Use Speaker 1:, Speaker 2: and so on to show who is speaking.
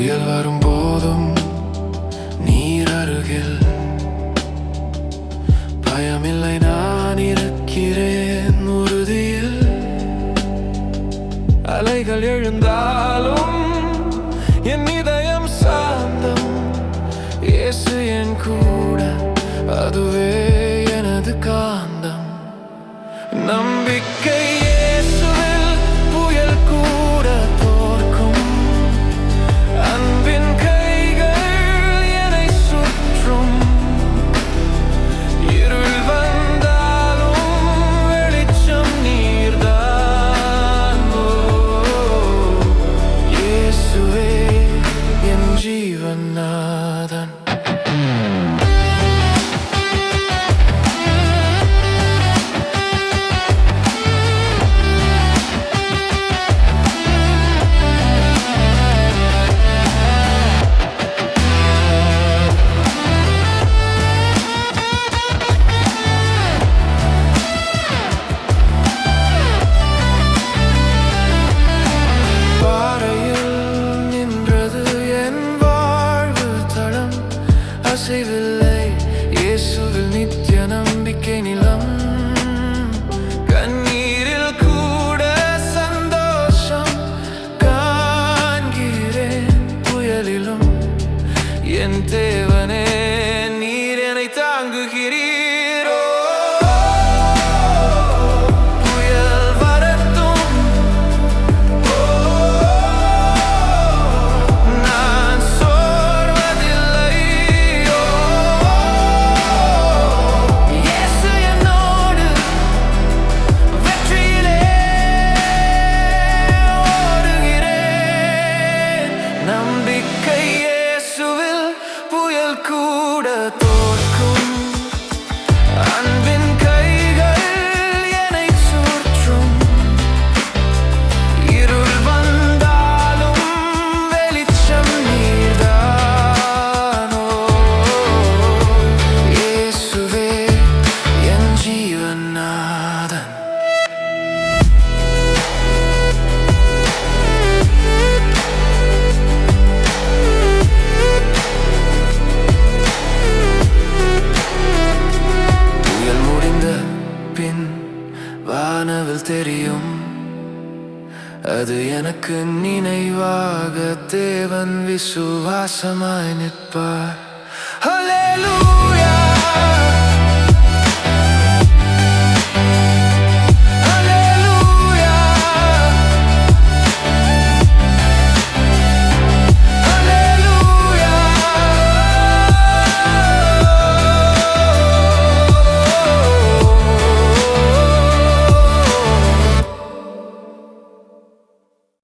Speaker 1: புயல் வரும் போதும் நீர் அருகில். பயமில்லை நான் இருக்கிறேன் உறுதியில். அலைகள் எழுந்தாலும் என் இதயம் சாந்தம். இயேசு என் கூட அதுவே எனது காந்தம். நம்பி save it புயல் கூட தோற்கும் அது எனக்கு நினைவாக தேவன் விசுவாசமாய் நிற்பார்.